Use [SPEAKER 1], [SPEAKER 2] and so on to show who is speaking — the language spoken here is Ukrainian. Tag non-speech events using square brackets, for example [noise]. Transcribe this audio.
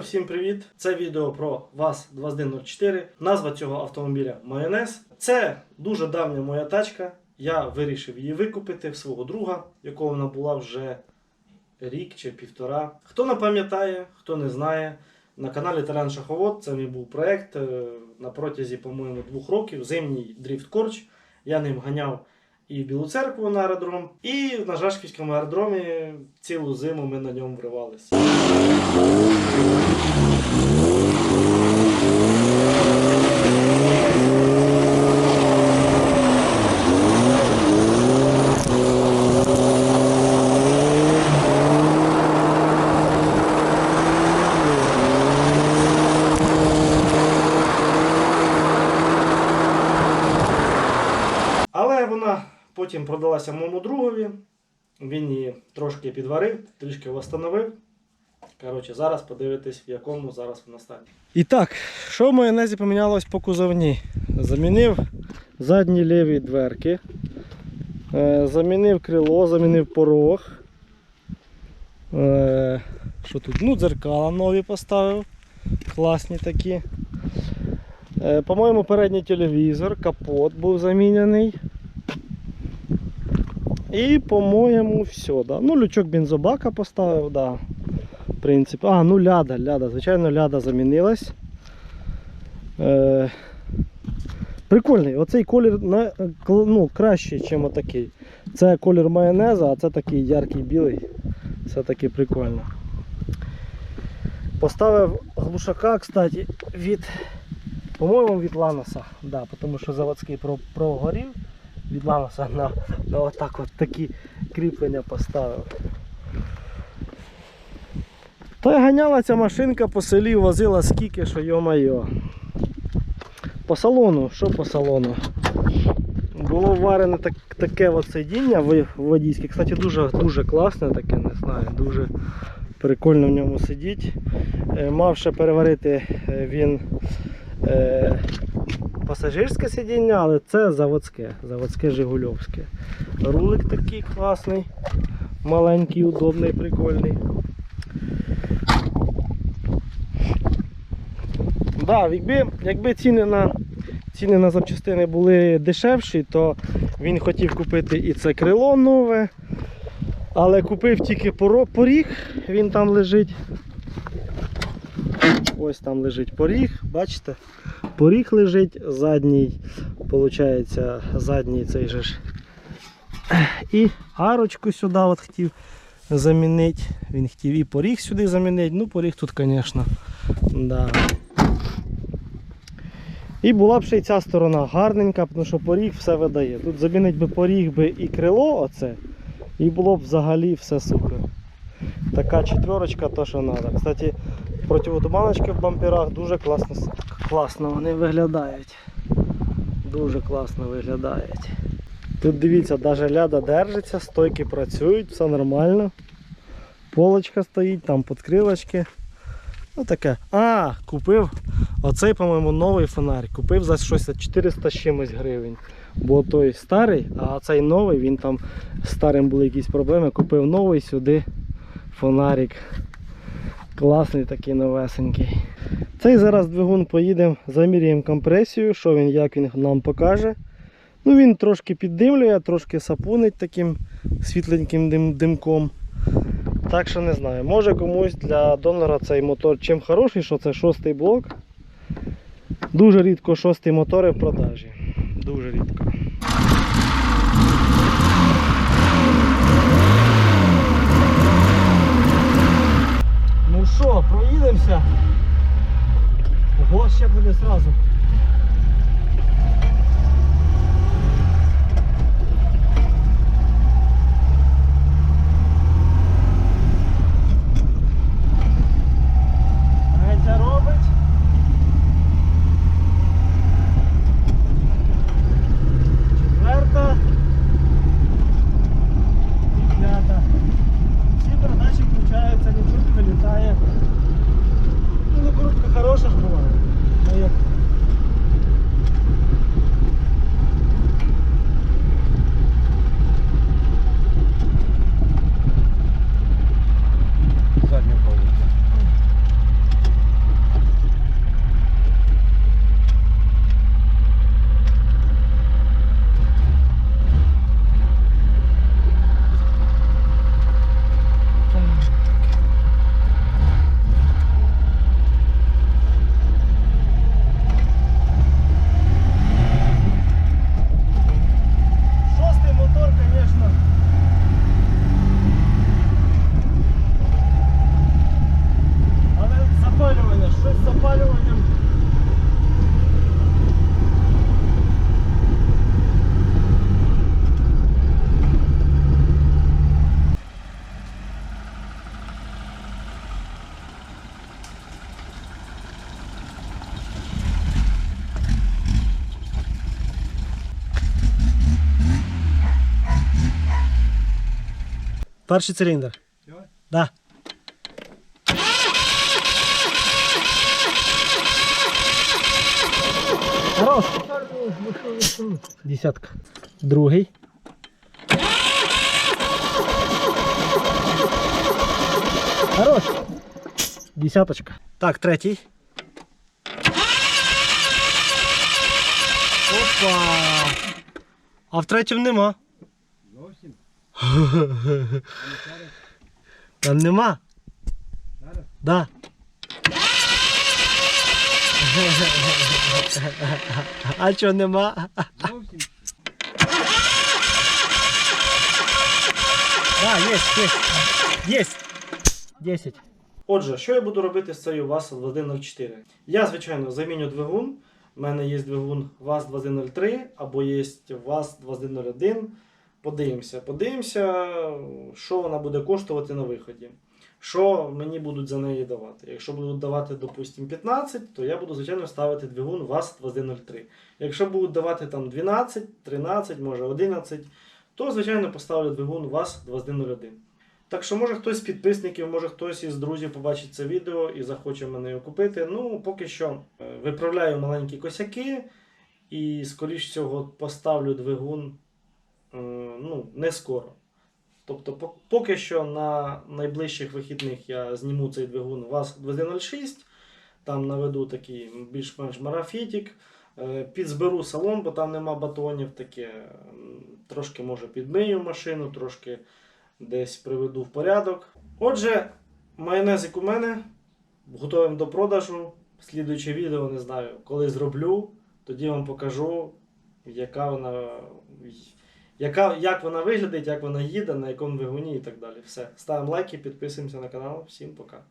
[SPEAKER 1] всім привіт! Це відео про ВАЗ-2104. Назва цього автомобіля Майонез. Це дуже давня моя тачка. Я вирішив її викупити в свого друга, якого вона була вже рік чи півтора. Хто не пам'ятає, хто не знає, на каналі Таран Шаховод це мій був проект е, на протязі, по-моєму, двох років. Зимній дріфт корч. Я ним ганяв і в Білу церкву на аеродром, і на Жашківському аеродромі цілу зиму ми на ньому вривалися. Але вона потім продалася моєму другові. Він її трошки підварив, трішки встановив. Коротше, зараз подивитись, в якому зараз вона стані. І так, що в майонезі помінялось по кузовні? Замінив задні ліві дверки, е, замінив крило, замінив порог. Е, Що тут? Ну, дзеркала нові поставив. Класні такі. Е, По-моєму, передній телевізор, капот був замінений. І, по-моєму, все. Да. Ну, лючок бензобака поставив, да. Принципі. А, ну ляда, ляда. Звичайно, ляда замінилась. Е, прикольний. Оцей колір ну, кращий, ніж отакий. Це колір майонеза, а це такий яркий білий. Все таки прикольно. Поставив глушака, кстати, від, по-моєму, від Ланоса. Да, тому що заводський прогорів. Від Ланоса на, на отак от такі кріплення поставив. Та ганяла ця машинка по селі, возила скільки, що йо-майо. По салону, що по салону? Було варене так, таке сидіння водійське. Кстати, дуже, дуже класне таке, не знаю, дуже прикольно в ньому сидіти. Е, Мав ще переварити е, він е, пасажирське сидіння, але це заводське, заводське Жигульовське. Рулик такий класний, маленький, удобний, прикольний. Да, якби, якби ціни на ціни на запчастини були дешевші, то він хотів купити і це крило нове, але купив тільки поріг, він там лежить. Ось там лежить поріг, бачите? Поріг лежить, задній, виходить, задній цей же ж. І арочку сюди от хотів замінити. Він хотів і поріг сюди замінити. Ну, поріг тут, звісно. Да. І була б ще й ця сторона гарненька, тому що поріг все видає. Тут замінить би поріг би і крило оце, і було б взагалі все супер. Така четверочка, то що треба. Кстати, противотуманочки в бамперах дуже класно, класно вони виглядають. Дуже класно виглядають. Тут дивіться, навіть ляда держиться, стойки працюють, все нормально. Полочка стоїть, там подкрилочки. Таке. А, купив оцей, по-моєму, новий фонарь. Купив за щось за 400 з чимось гривень. Бо той старий, а цей новий, він там старим були якісь проблеми. Купив новий сюди фонарик. Класний такий новесенький. Цей зараз двигун поїдемо, заміряємо компресію, що він, як він нам покаже. Ну він трошки піддимлює, трошки сапунить таким світленьким дим, димком. Так що не знаю, може комусь для донора цей мотор чим хороший, що це шостий блок. Дуже рідко шостий мотори в продажі. Дуже рідко. Ну що, проїдемося? Ого, ще буде зразу. Третя робить. Четверта. І п'ята. Всі передачі включаються, нічого не вилітає. Ну, ну, коробка хороша ж була. Ну, як Перший циліндр. Да. Хорош. Десятка. Другий. Хорош. Десяточка. Так, третій. Опа. А в третьому нема. [laughs] Там нема. Да. [laughs] А чого нема?
[SPEAKER 2] Зовсім?
[SPEAKER 1] Есть, есть. Есть. 10. Отже, що я буду робити з цією ВАЗ 2104? Я, звичайно, заміню двигун. У мене є двигун ВАЗ 2103 або є ВАЗ 2101. Подивимося, подивимося, що вона буде коштувати на виході. Що мені будуть за неї давати. Якщо будуть давати, допустимо, 15, то я буду, звичайно, ставити двигун ВАЗ 2103. Якщо будуть давати там 12, 13, може 11, то, звичайно, поставлю двигун ВАЗ 2101. Так що, може хтось з підписників, може хтось із друзів побачить це відео і захоче мене його купити. Ну, поки що е, виправляю маленькі косяки і, скоріш всього, поставлю двигун ну, не скоро. Тобто, поки що на найближчих вихідних я зніму цей двигун ВАЗ 2106, там наведу такий більш-менш марафетик. Е, Підзберу салон, бо там нема батонів, таке трошки може підмию машину, трошки десь приведу в порядок. Отже, майонезик у мене готовим до продажу. Слідуюче відео не знаю, коли зроблю, тоді вам покажу, яка вона, яка, як вона виглядить, як вона їде, на якому двигуні і так далі. Все. Ставимо лайки, підписуємося на канал. Всім пока.